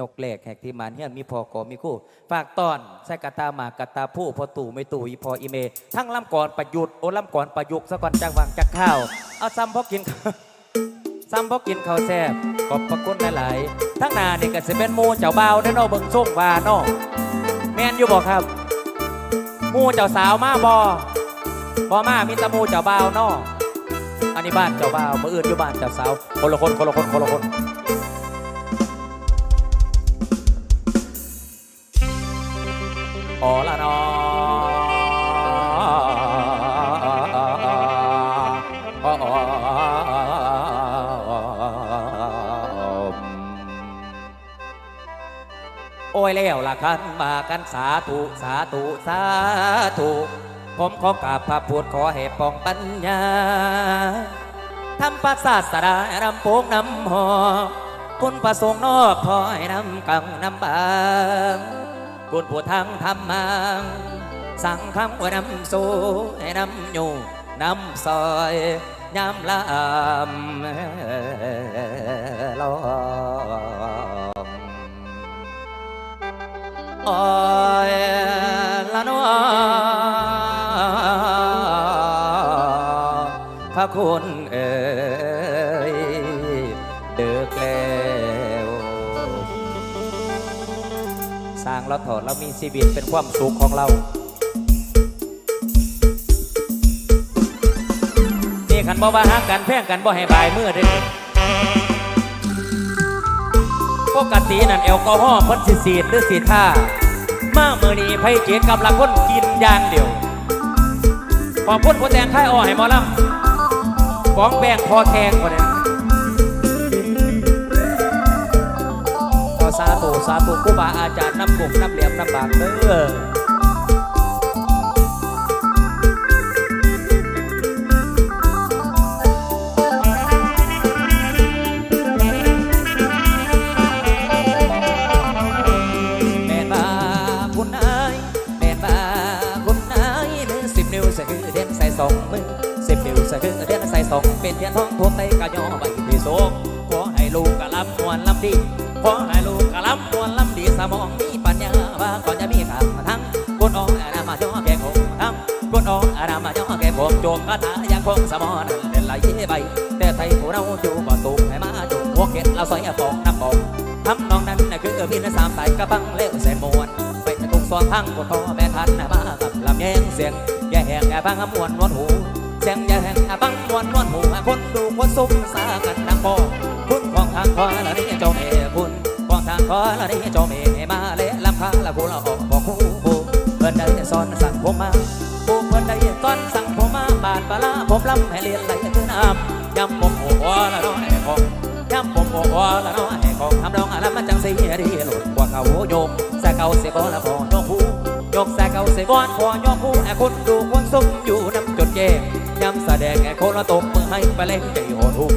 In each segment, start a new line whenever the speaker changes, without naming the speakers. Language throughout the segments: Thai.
ยกแหลกแหกที่มานเฮียนมีพอกอมีคู่ ฝากตอนใส่กะตาหมากกะตาผู้พอตู่ไม่ตู่อีพออีเม ทั้งลำก่อนประยุทธ์โอลำก่อนประยุกต์สะก่อนจังวังจักข้าว เอาซ้ำพอกินซ้ำพอกินข้าวแซ่บขอบพระคุณหลายๆทั้งนานี่ก็สิเป็นมูเจ้าเบาได้นอเบิ่งส่งวานอแม่นอยู่บ่ครับมูเจ้าสาวมาบ่บ่มามีต่หมูเจ้าบ่านออันนี้บ้านเจ้าบ่าวมื้ออื่นอยู่บ้านเจ้าสาวคนละคนคนละคนคนละคน โอละนอโอ้ยแล้วละคันมากันสาธุสาธุสาธุผมขอกราบพระพุทธขอให้ปองปัญญาทำปัสสาทสดารำโพงนำหอคุณประสงค์นอบคอยนำกังนำบาง คุณผู้ทางทำมังสั่งคำว่านำสู่ให้นำอยู่นำซอยยามลำลองโอ้ยละน้อพระคุณเอ เราถอดเรามีชีวิตเป็นความสุขของเรานี่ขันบ่ว่าฮักกันแพ่งกันบ่ให้บายมือเด้อปกตินั่นแอลกอฮอล์พ่นสิสีดหรือสีท่ามาเมื่อนี้ไผเจตกับละคนกินยางเดียวขอบคุณผู้แตงค่ายอ้อให้มอลำของแบงพอแทงคนนี้ สาธุสาธุครูบาอาจารย์น้ำบุกน้ำเหลี่ยมน้ำบากเด้อแม่นบาคุณนายแม่นบาคุณนายมือสิบนิ้วใส่คือเด่นใส่สองมือสิบนิ้วใส่คือเด่นใส่สองเป็นเทียนทองทั่วไปกะย่อใบที่โศกขอให้ลูกกะลำมวนลำดีข อให้ลูกกะลำมวนลำดีสมองมีปัญญาว่าก่อนจะมีทางมาทั้งคนออกอาณามาจ่อแก่คงทั้งคนออกอาณามาจ่อแก่ผมโจมคาถายังคงสมอนเด่นไหลใบแต่ไทยผู้เราอยู่บ่สูงให้มาจุกหัวเก็ดเราใส่ฟองน้ำบองทำนองนั้นคือมีนสามสายกระบังเลี้ยวแสนมวนไปตะกุกซอนทั้งบนพ่อแม่ทันน่ะมากับลำแยงเสียงอย่แหงอย่บังมวนนวลหูเสียงอย่แหงอย่บังมวนนวลหูคนดูคนซุ่มสากันนังพอคุณของทางคอละนี่เจ้าเมคุณของทาง คอละนี่เจ้าเมมาเละลำคาละกูละออกบอกคู่ผู้เพิ่นได้สอนสั่งผมมาผู้เพิ่นได้สอนสั่งผมมาบาดปลาผมลำให้เรียนไหลคือน้ำยำผมหัวละน้อยของย้ำผมบอกว่าละน้อยของทำรองอะไรมันจังสีดีหลุดกว่าเขาโยมแส่เก่าเสียบอละพอยกผู้ยกแส่เก่าเสียบอนพอยกผู้แอคนดูคนซุ่มอยู่น้ำจดแย่ย้ำแสดงแอคนละตบมือให้ไปเล่นใจโหดหุบ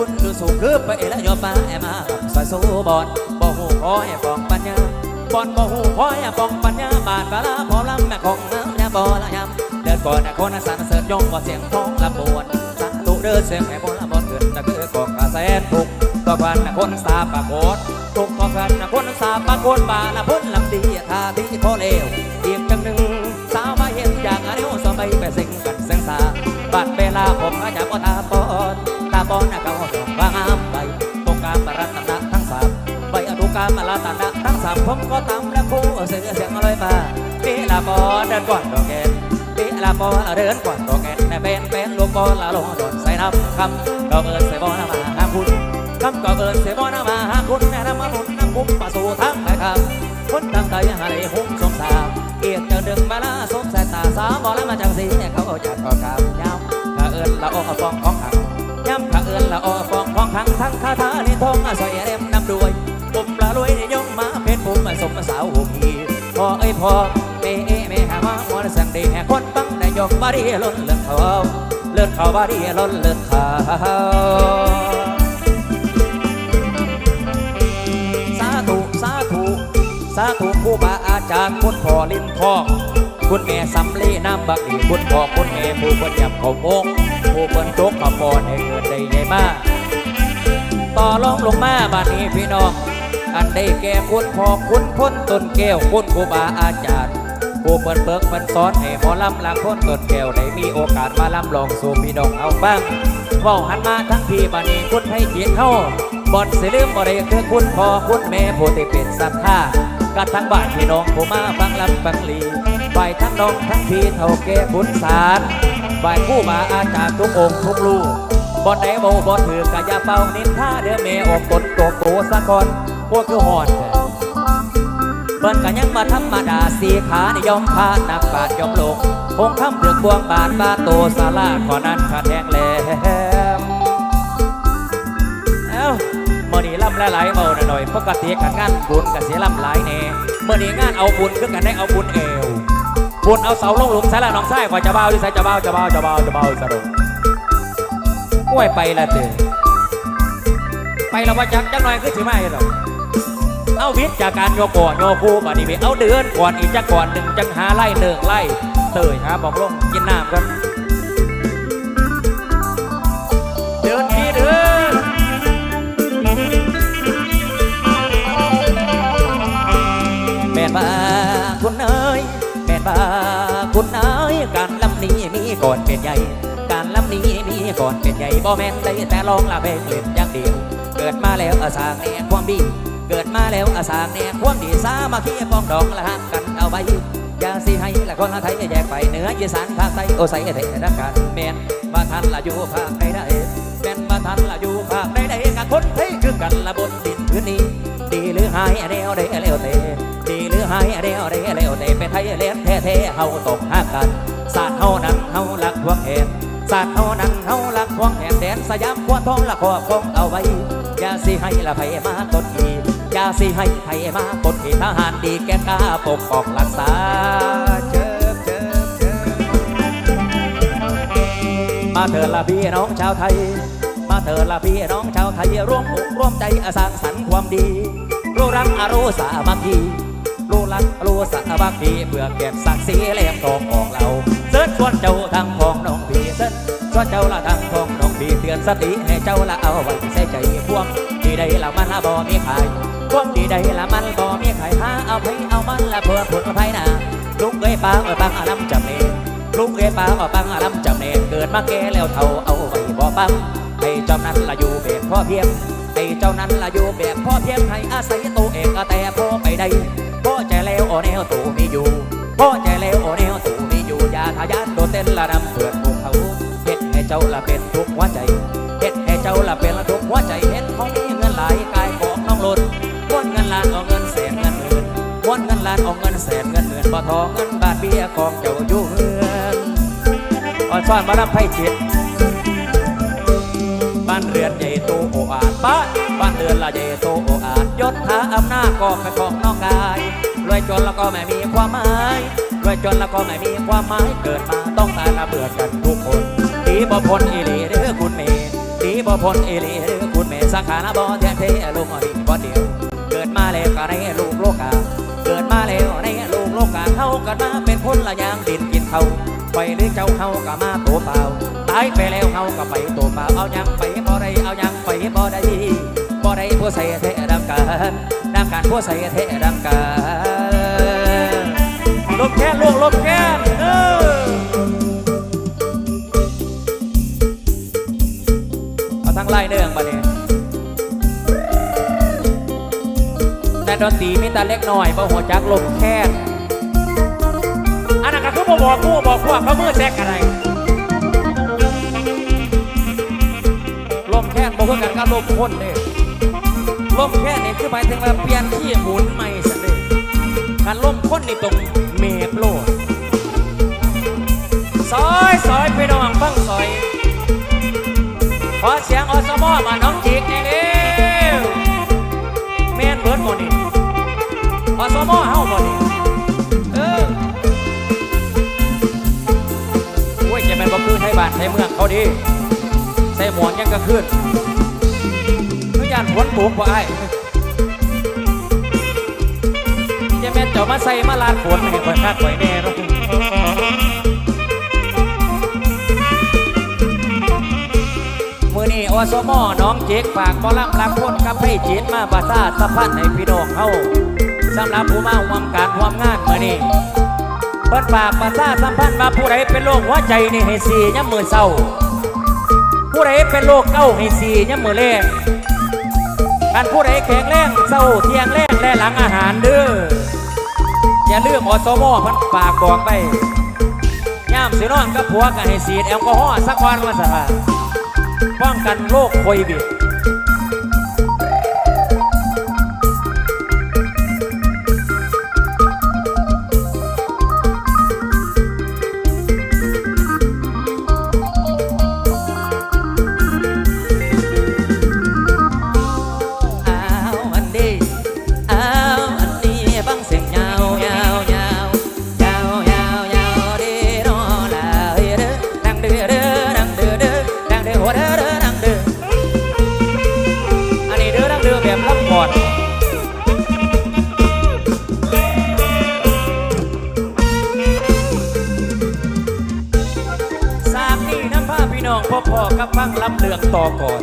คุณดูสูงคือไปแล้วยอมาแอมาสายสู้บอลบ่หูคอยฟองปัญญาบอลบ่หูคอยฟองปัญญาบาดบาลาพอลำแม่ของน้ำยาบ่ละยำเดินก่อนแอคนสรรเสริญยงว่าเสียงท้องลำบวนสาธุเดินเสียงแม่บนละบอนเกินตะคือกองกระแสนทุกก็พันนะคนสาปากโคตทุกก็พันนะคนสาปากโคตบาละพ้นลำดีท่าที่พอเลวอีกจังหนึ่งสาวมาเห็นอย่างอันนี้สมัยไปสิงกันเสียงสาบัดเวลาผมอาจจะก็ตาบอดตาบอดนะเขา ตรงการปรัตนะทั้งสามใบอนุการมาลาตนะทั้งสามผมก็ตามและคู่เสียเสียงเลยมาเวลาบอเดินก่อนดอกแกนปีละปอเดินกว่าตัวแกนแม่เป็นเป็นลูกปอละลงโดนใส่น้ำคำก็เอินใส่บอนะมาหาคุณคำก็เอินใส่บอนะมาหาคุณแนะนำมาหนุนน้ำคุ้มมาสู่ทั้งหลายคำคนตั้งใจหาเลยหุ้มสมสาวเกียรติจะดึงมาละสมสายตาสาวบอกแล้วมาจังสีเขาจัดก็กาวย้ำก็เอินละออฟองของขังย้ำก็เอินละออฟอง ทั้งคาถาในท้องสอยเอ็มนำด้วยปุ่มละรวยยงมาเป็นปุ่มสมสาวหูพีพอเอ้ยพอเอเอแม่หามาหมดสังเดแห่คนบังได้ยกบารีล้นเลือดเขาเลือดเขาบารีล้นเลือดเขาสาธุสาธุสาธุครูบาอาจารย์คุณพ่อลิ้นทองคุณแม่สำลีน้ำบักดีคุณพ่อคุณแม่ผู้เพิ่นยับเขาโมงผู้เพิ่นจกขบอนให้เกิดได้ใหญ่มาก ต่อลองลงมาบ้านนี้พี่น้อง อันได้แก่คุณพ่อคุณพ้นต้นแก้วคุณครูบาอาจารย์ผู้เปิดเบิกเปิดสอนให้หมอลำหลักพ้นต้นแก้วได้มีโอกาสมาลำลองสู่พี่น้องเอาบ้างเว้าหันมาทั้งพี่บานีคุณให้เกียรติเฮาบ่อนสิลืมบ่ได้คือคุณพ่อคุณแม่ผู้ที่เป็นศรัทธากัดทั้งบ้านพี่น้องผู้มาฟังลำฟังลีฝ่ายทั้งน้องทั้งพี่เท่าแก่บุญสารฝ่ายผู้มาอาจารย์ทุกองค์ทุกลูก บ่ไหนบ่บ่ถือกะอยาเป่านินท่าเด้อแม่ออกตนโตโกสะก่อนพวกคือหอดเบิ่นก็ยังมาธรรมดาสีขานิยมพานักบาทยอมลงคงคำเดือกบวงบาทบาโตสาลาขอนั้นขาดแหงแหลมเอ้าเมื่อนี้ลำหลายๆเบาหน่อยปกติกันงานบุญกับเสียลำหลายแน่เมื่อนี้งานเอาบุญคือกันได้เอาบุญเอวบุญเอาเสาลงหลุมใส่ละน้องไส้กว่าจะเบาที่ใส่จะเบาจะเบาจะเบาจะเบาสรุป กล้วยไปละเตือไปละว่าจักจักหน่อยคือถือไม่หรอกเอาวิทย์จากการโยกอโยคูบัดนี้ไปเอาเดือนก่อนอีกจักก่อนหนึ่งจังหาไล่เนิงไล่เตยหาบอกลงกินน้ำกัน อนเป็นใหญ่บ่แม่นได้แต่ลองละเพลงเล่นอย่างเดียว เกิดมาแล้วอาสางแน่ความดี เกิดมาแล้วอาสางแน่ความดีสามาคีปองดองละหักกันเอาไว้อย่าสิให้ละคนละไทยแยกไปเหนืออีสานภาคใต้โอใส่เทรักกันแม่นว่าท่านละอยู่ภาคใดได้แม่นว่าท่านละอยู่ภาคใดได้กันคนไทยคือกันละบนดินพื้นนี้ดีหรือหายเดียวเดียวเดียวเตดีหรือหายเดียวเดียวเดียวเตเป็นไทยเลี้ยงแท้ๆเฮาตกหักกันศาสตร์เฮานั้นเฮาลักพวงแหนศาสตร์เฮานั้น สยามควรทองละขอบคงเอาไว้ อย่าสิให้ละไผมาตดทีอย่าสิให้ไผมาตดทีทหารดีแก่กล้าปกป้องรักษาเจิบเจิบเจิบมาเถิดละพี่น้องชาวไทย มาเถิดละพี่น้องชาวไทยร่วมอกร่วมใจสร้างสรรค์ความดีรู้รักอรู้สามัคคีรู้รักรู้สามัคคีเพื่อเก็บศักดิ์ศรีแหลมทองของเราเสิร์ชชวนเจ้าทางของน้องพี่เสิร์ชชวนเจ้าละทางของ พี่เตือนสติให้เจ้าละเอาไว้ใส่ใจพวงที่ใดละมันละบ่มีขายพวงที่ใดละมันบ่มีขายหาเอาไปเอามันละเพื่อผลภัยนาลุงเอ้ยปางเอ้ยปางอาลำจำเนลุงเอยป้ามาปังอาลำจำเนนเกิดมาแก่แล้วเท่าเอาไว้บ่ปังให้เจ้านั้นละอยู่แบบพ่อเพียงให้เจ้านั้นละอยู่แบบพ่อเพียงให้อาศัยตัวเองก็แต่พ่อไปได้พ่อใจแล้วโอแนวตัวมีอยู่พ่อใจแล้วโอแนวตัวมีอยู่อย่าทะยานโดดเต้นละนำเพื่อนพวกเขา เจ้าละเป็นทุกหัวใจเฮ็ดให้เจ้าละเป็นละทุกหัวใจเห็นเขามีเงินหลายกายของน้องหล่นม้วนเงินล้านเอาเงินแสนเงินหมื่นวนเงินล้านเอาเงินแสนเงินหมื่นบ่ทองเงินบาทเบี้ยของเจ้าอยู่เฮือนอ่อนช้อนมาลำไพ่จิตบ้านเรือนใหญ่โตโออาดบ้านบ้านเรือนละใหญ่โตโออาดยศถาอำนาจก็เป็นของน้องกายรวยจนแล้วก็ไม่มีความหมายรวยจนแล้วก็ไม่มีความหมายเกิดมาต้องตายละเบื่อกันทุกคน ดีบ่พ้นอีหลีเด้อคุณเมย์ดีบ่พ้นอีหลีเด้อคุณเมย์สังขารบ่แท้เทลงอดีบ่เดียว เกิดมาแล้วก็ในลูกโลกา เกิดมาแล้วในลูกโลกาเฮากันมาเป็นคนละอย่างดินกินเขาไปหรือเจ้าเฮาก็มาตัวเปล่าตายไปแล้วเฮาก็ไปตัวเปล่าเอายังไปบ่ได้เอายังไปบ่ได้บ่ได้ผู้ใส่เทดำกันดำกันผู้ใส่เทดำกันลบแค่ลูกลบแค่ แต่ดนตรีมีแต่เล็กหน้อยบ่หัวจักลมแค่อันนั้นก็คือบ่บอกผู้บอกพวกเขามือแซกอะไรลมแค่บ่เพื่อกันกับลมพ่นเด้ลมแค่นนี่คือหมายถึงว่าเปลี่ยนที่หมุนใหม่สันเด้การลมพ่นนี่ตรงเมตรโลดซอยซอยไปน้องฟังซอยขอเสียงอสมอมาน้องจิกนี่เร็วแม่นเบิร์ดหมนี่ อสมอเฮาหมดนี่เออโอ้ยจะแม่นบ่คือไทยบ้านไทยเมืองเขาดีใส่หมวกยังก็ขึ้นคือยานฝนตกบ่อ้ายจะแม่นเจ้ามาใส่มาลาดฝนให้ข่อยคักข่อยแน่เนาะมื้อนี้ออสมอน้องเจ๊กฝากบอลังรักคนกับให้จีนมาประสาสะพันให้พี่น้องเฮา สำหรับผู้มาร่วมการร่วมงานมื้อนี้เปิดปากประสาสัมพันธ์มาผู้ใดเป็นโรคหัวใจนี่ให้สีย่ำมือเศร้า ผู้ใดเป็นโรคเก้าให้สีย่ำมือแรกการผู้ใดแข็งแรงเศร้าเทียงแรงและหลังอาหารเด้ออย่าลืมอสมอพันฝากบอกไปย่ามสินอนกับผัวก็ให้สีแอลกอฮอล์สักวันว่าซะป้องกันโรคโควิด ฟังลำเลืองต่อก่อน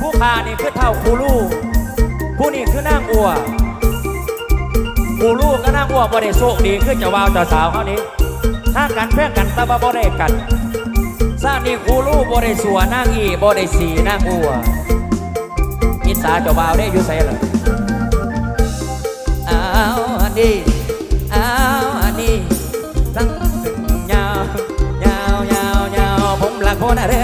ผู้พานี่คือเท่าคูลูผู้นี่คือนางอัวคูลูกับนางอัวบ่ได้โชคดีคือเจะวาวเจ้าสาวเขานี้ถ้ากันแพ่งกันตะบ่บ่ได้กันซานี่คูลูบ่ได้สัวนางอีบ่ได้สีนางอัวอิสาเจ้าบ่าวได้อยู่ไสล่ะอ้าวอันนี้อ้าวอันนี้ตั้งยาวยาวยาวยาวผมละคนเรือ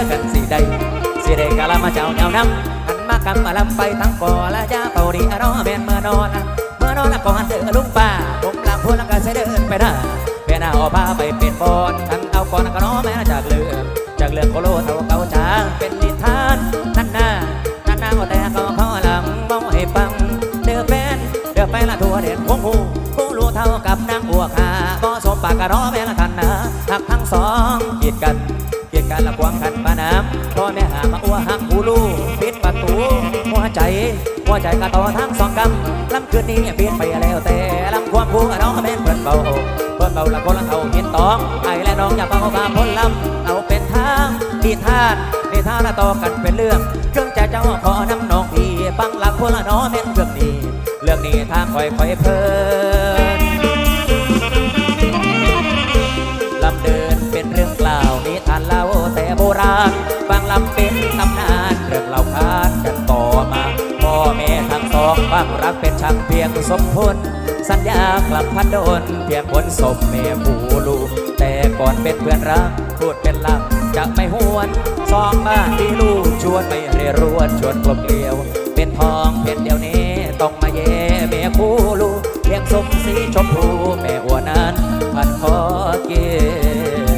กันสิได้สิได้กะละ มาเจ้าเจ้าน้ำหันมากำมาลำไปทั้งก่อละจ้าเป่าดีอรอแม่นเมื่อนอนเมื่อนอนละก่อนเดือลุงป้าผมละคนละกันสิเดินไปได้เป็นเอาพาไปเป็นบอนทั้งเอาก่อนก็น้อแม่จากเรือจากเรือโคโลเท่าเก่าจางเป็นนิทานนั่นหน้านั่นหน้าก็แต่ก็ขอหลังมองให้ฟังเดือแฟนเดือไปละทัวเด่นคงหูผู้รู้เท่ากับนางบัวขาบ่สมปากกะร้อแม่ละทันนะหักทั้งสองกีดกัน กีดกันละควงขันปาน้ำพ่อแม่หามาอ้วหักหูลูปิดประตูหัวใจหัวใจกระต่อทั้งสองกำลำคืนนี้เปลี่ยนไปแล้วแต่ลำความผู้กะน้องแม่นเพิ่นเบาเพิ่นเบาละคนละเท่าเห็นตองไอ้และน้องอย่าเบาบาพ้นลำเอาเป็นทางนิทานนิทานละต่อกันเป็นเรื่อง เครื่องใจเจ้าขอน้ำน้องพี่ฟังหลักคนละน้องแม่นเรื่องนี้ เรื่องนี้ทางคอยคอยเพลิาณบางลำเป็นตำนานเรื่องเล่าขานกันต่อมาพ่อแม่ทั้งสองบางรักเป็นช่างเพียงสมพลสัญญากลับพันโดนเพียงผลสมแม่ผู้ลูกแต่ก่อนเป็นเพื่อนรักพูดเป็นลับจะไม่หวนสองบ้านที่ลูกชวนไม่เรรวนชวนกลมเกลียว เป็นทองเป็นเดียวนี้ต้องมาเย่แม่คู่ลูกเพียงสมสีชมพูแม่อัวนั้นพันคอเกย้อ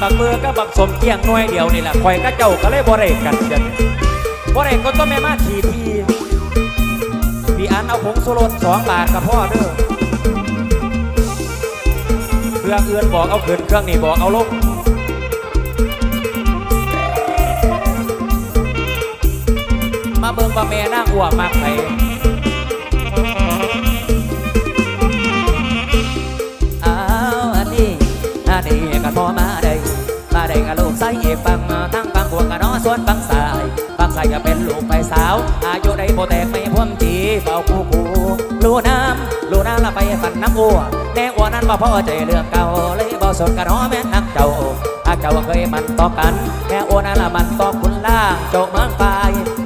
บักเบือก็บักสมเกียงหน่วยเดียวนี่แหละคอยก็เจ้าก็เลยบ่ได้กันเดี๋ยวนี้บ่ได้ก็ต้องแม่มาขี่ทีพี่อันเอาผงสุรสสองบาทกับพ่อเด้อเครื่องอื่นบอกเอาขึ้นเครื่องนี้บอกเอาลงมาเบิ่งว่าแม่นางอ้วมากไป ได้กับลูกไส้ฟังทั้งฟังพวกันน้อส่วนฟังสายฟังสายก็เป็นลูกไปสาว อายุได้โบแตกไม่พ่วมจีเฝ้าคู่คู่ลูน้ำลูน้ำละไปฝันน้ำอ้วแน่อ้วนั้นบ่พอใจเรื่องเก่าเลยบ่สนกันน้อแม่นักเจ้าถ้าเจ้าเคยมันต่อกันแม่โอนั่นละมันต่อคุณล่างเจ้าเมืองป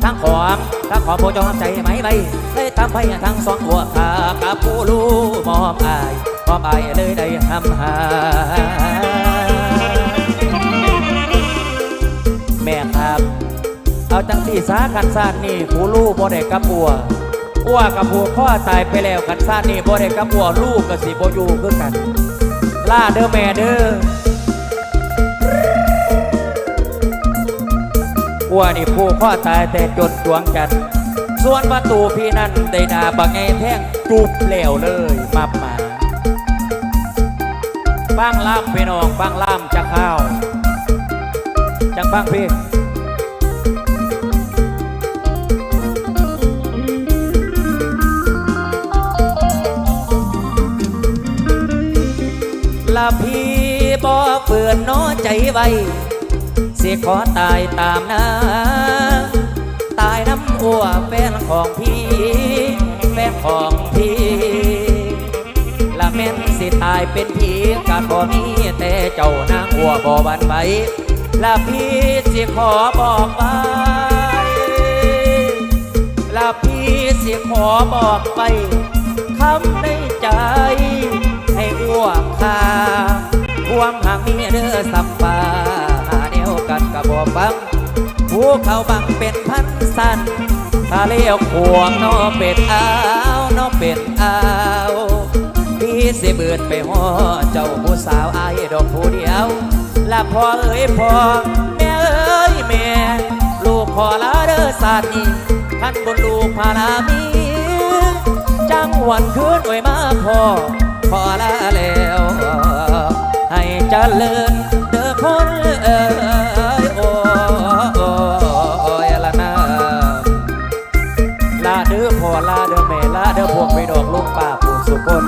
ทั้งของทั้งของผู้จอมใจไหมใบเลยทำให้ทั้งสองหัวขากับผู้รู้มอมอายมอมอายเลยได้ทำหา แม่ครับ เอาจังที่สาขันซาดนี่ผู้ลูกบ่ได้กับปัวอ้วกับผัวพ่อตายไปแล้วขันซาดนี่บ่ได้กับปัวลูกกับสิบ่อยู่คือกัน ล่าเด้อแม่เด้ออ้วนี่ผู้พ่อตายแต่จนดวงจันทร์ส่วนประตูพี่นั่นได้ด่าบักไงแท่งจูบแล้วเลยมามาฟังล่ามพี่น้องฟังล่ามจะเข้าว จังฟังเพลงละพี่บอเปื่อนน้อใจไว้สิขอตายตามนาตายน้ำอัวแฟนของพี่ แฟนของพี่ละแม่นสิตายเป็นผีกะบ่มีแต่เจ้านางอัวบ่บันไหว ละพี่สิขอบอกไว้ละพี่สิขอบอกไปคำในใจ ให้อ้วกคาความหางมีเด้อสัมปาหาเดียวกันกับบ่ฟังผู้เขาบังเป็นพันสันถ้าเลี้ยวขวงน้อเป็ดอ้าวน้อเป็ดอ้าวพี่สิเบิดไปห่อเจ้าผู้สาวอายดอกผู้เดียว ละพ่อเอ้ยพ่อแม่เอ้ยแม่ ลูกขอลาเด้อสาดนี้ท่านบนลูกพาลามีจังหวันคืนไว้มาพ่อพอลาแล้ว ให้เจริญเด้อคนเอ้ยโอ้โอ้ยละนาลาเด้อพ่อลาเด้อแม่ลาเด้อพวกไปดอกลูกป่าผู้สุคน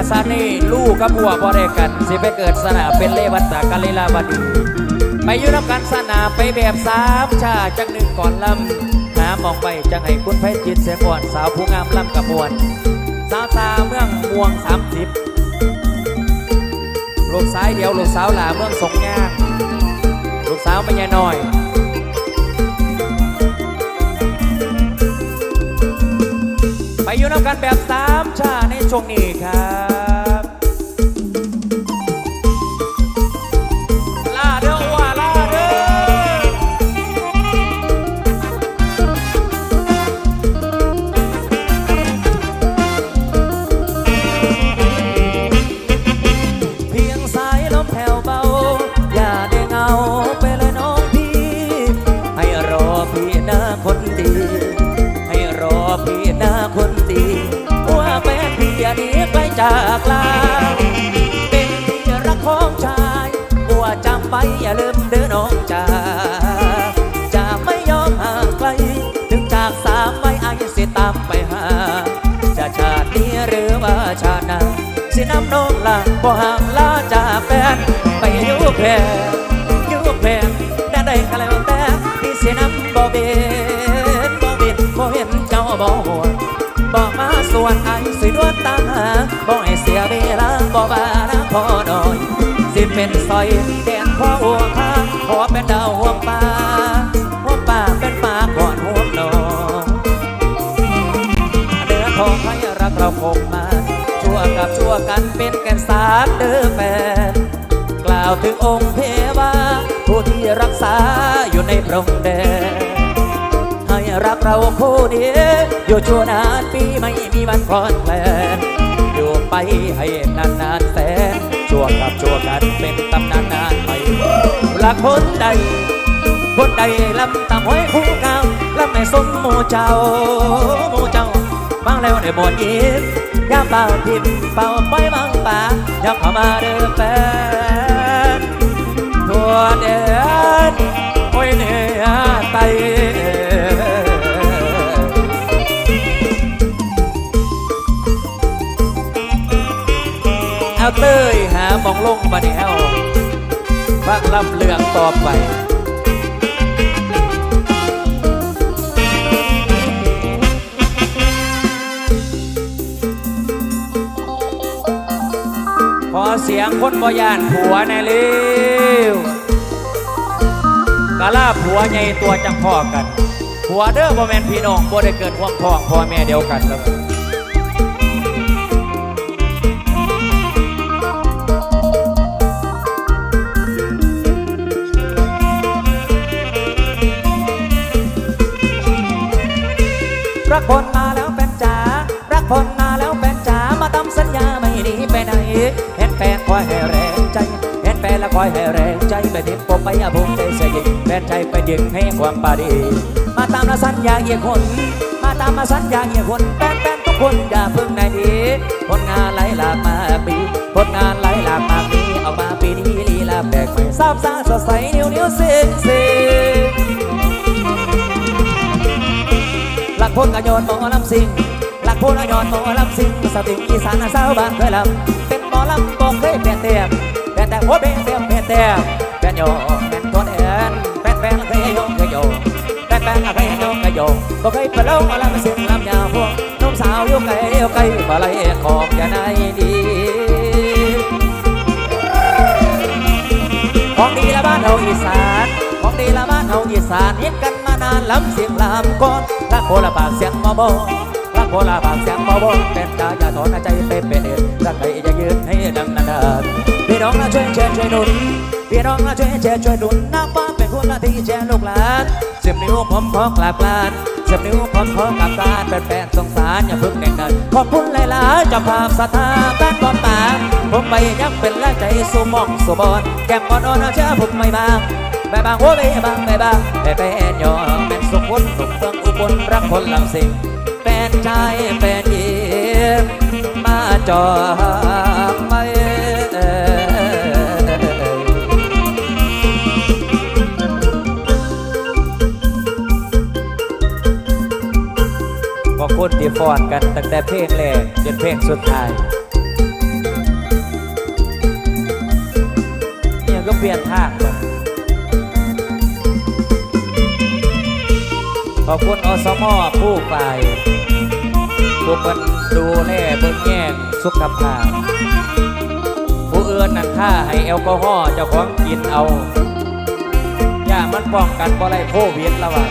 กะซานี่ลูกกับบัวบ่ได้กันสิไปเกิดสนาเป็นเลวัตตากาลิลาบดีไปอยู่นับกันสนามไปแบบสามชาจังหนึ่งก่อนลำหามองไปจังให้คุณไพจิตเสียก่อนสาวผู้งามลำกระมวลสาวสาวเมืองม่วงสามสิบลูกสายเดียวลูกสาวหลาเมืองสงยางลูกสาวไม่ใหญ่น้อย ไปอยู่นับกันแบบสามชาในช่วงนี้ครับลาเด้อว่าลาเด้อเพียงสายลมแผ่วเบา อย่าได้เหงาไปเลยน้องพี่ ให้รอพี่น้าคน จากลา เป็นที่รักของชายบัวจำไว้อย่าลืมเด้อน้องจ๋าจะไม่ยอมห่างไกล ถึงจากสามไว้อายสิตามไปหา จะชาตินี้หรือว่าชาติหน้าสินำน้องลาบ่ห่างลาจากแฟนไปอยู่แพร่อยู่แพร่ได้ได้ก็แล้วแต่ที่สินำบ่เบ็นบ่เบ็นบ่เห็นเจ้าบ่หัว บอกมาส่วนไอ้สิดวนตามหาบอกให้เสียเวลาบอกบานะพอหน่อย สิเป็นซอยแดนขอหัวข้าขอเป็นดาวห่วป่าห่วป่าเป็นป่าก่อนห่วนองเดือทองให้รักเราคงมาชั่วกับชั่วกันเป็นแกันสารเด้อแฟนกล่าวถึงองค์เทวาผู้ที่รักษาอยู่ในพรมแดน รักเราคู่เดียวอยู่ชั่วนานปีไม่มีวันคลอนแคลนอยู่ไปให้นานนานแสนชั่วกับชั่วกันเป็นตำนานนานไปรักคนใด คนใดลำตามห้อยคู่เก่าลำในสมหมู่เจ้าหมู่เจ้าบางแล้วในหมดยิ้มยามเป่าทิมเป่าไปบางป่าอยากเข้ามาเด้อแฟน เอาเต้ยหามองลงมาเดียวฟังลำเลืองต่อไปขอเสียงคนบ่ยานผัวในเร็วกะลาผัวใหญ่ตัวจังพ่อกัน ผัวเด้อบ่แม่นพี่น้องบ่ได้เกิดห่วงท้องพ่อแม่เดียวกันแล้ว รักคนมาแล้วเป็นจ๋ารักคนมาแล้วเป็นจ๋ามาทำสัญญาไม่หนีไปไหนเห็นแฟนคอยให้แรงใจ เห็นแฟนแล้วคอยให้แรงใจไปดิบปมไปอย่าภูมิใจเสียยิงแฟนใจไปดึงให้ความปาดี มาตามละสัญญาเยี่ยคน มาตามมาสัญญาเยี่ยคนแฟนแฟนทุกคนอย่าเพิ่งในดีผลงานไหลหลากมาปีผลงานไหลหลากมาปีเอามาปีนี้ลีลาแปลกใหม่ซาบซ่าสดใสนิ้วนิ้วเสียง พลกระโยนหมอลำสิงหลักพลกระโยนหมอลำสิงสติงอีสานสาวบ้านเคยลำเป็นหมอลำบอกเคยเปลี่ยนเตียมแต่แต่หัวเบี้ยเบี้ยเบี้ยแต่แฟนโยแฟนตัวแอนแฟนแฟนเคยโยเคยโยแฟนแฟนเคยโยเคยโยก็เคยไปเล่าอะไรมาเสียงลำยาวพวกน้องสาวอยู่ไกลอยู่ไกลมาไล่ของอย่าไหนดีของดีละบ้านเฮาอีสานของดีละบ้านเฮาอีสานเฮ็ดกันมานาน ลำเสียงลำก้อนรักโคละปากเสียงบ่บ่รักโคละปากเสียงบ่บ่เป็นตาอย่าถอนใจเป๊ะเป๊ะรักใครอย่ายืนให้ดังนานๆพี่น้องนะช่วยแชร์ช่วยหนุนพี่น้องนะช่วยแชร์ช่วยหนุนน้ำฟ้าเป็นคนละที่แชร์ลูกหลานเสียบนิ้วผมขอกราบลานเสียบนิ้วผมขอกราบลานแฟนๆสงสารอย่าเพิ่งเด็กเนินขอบคุณหลายๆเจ้าภาพศรัทธาแฟนบอมตามผมไปยังเป็นแรงใจสู้มองสู้บอลแก้มอ่อนๆเชื่อผมไม่บาง แม่บางหัวไม่บางไม่บางแต่เป็นยอมเป็นสุขวนสุขเฟืองอุบลรักคนลังสิงแฟนชายแฟนหญิงมาจอไม่ขอบคุณที่ฟอนกันตั้งแต่เพลงแรกจนเพลงสุดท้ายเนี่ยก็เปลี่ยนทา ขอบคุณอสมผู้ฝ่ายผู้เป็นดูแลเบิ่งแย่งสุขภาพ ผู้เอื้อนนั่นท่าให้แอลกอฮอล์เจ้าของกินเอาอย่ามันป้องกันบ่ไรโควิดล้วะ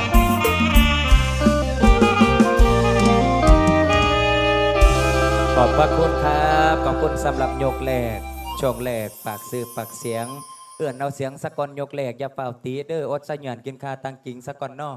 ขอบพระคุณครับ ขอบคุณสำหรับยกแรกช่วงแรกปากซื้อปากเสียง เอื้อนเอาเสียงสะกอนยกแรกอย่าเป่าตีเด้ออดสะหยานกินคาตังกิงสะกอนนอ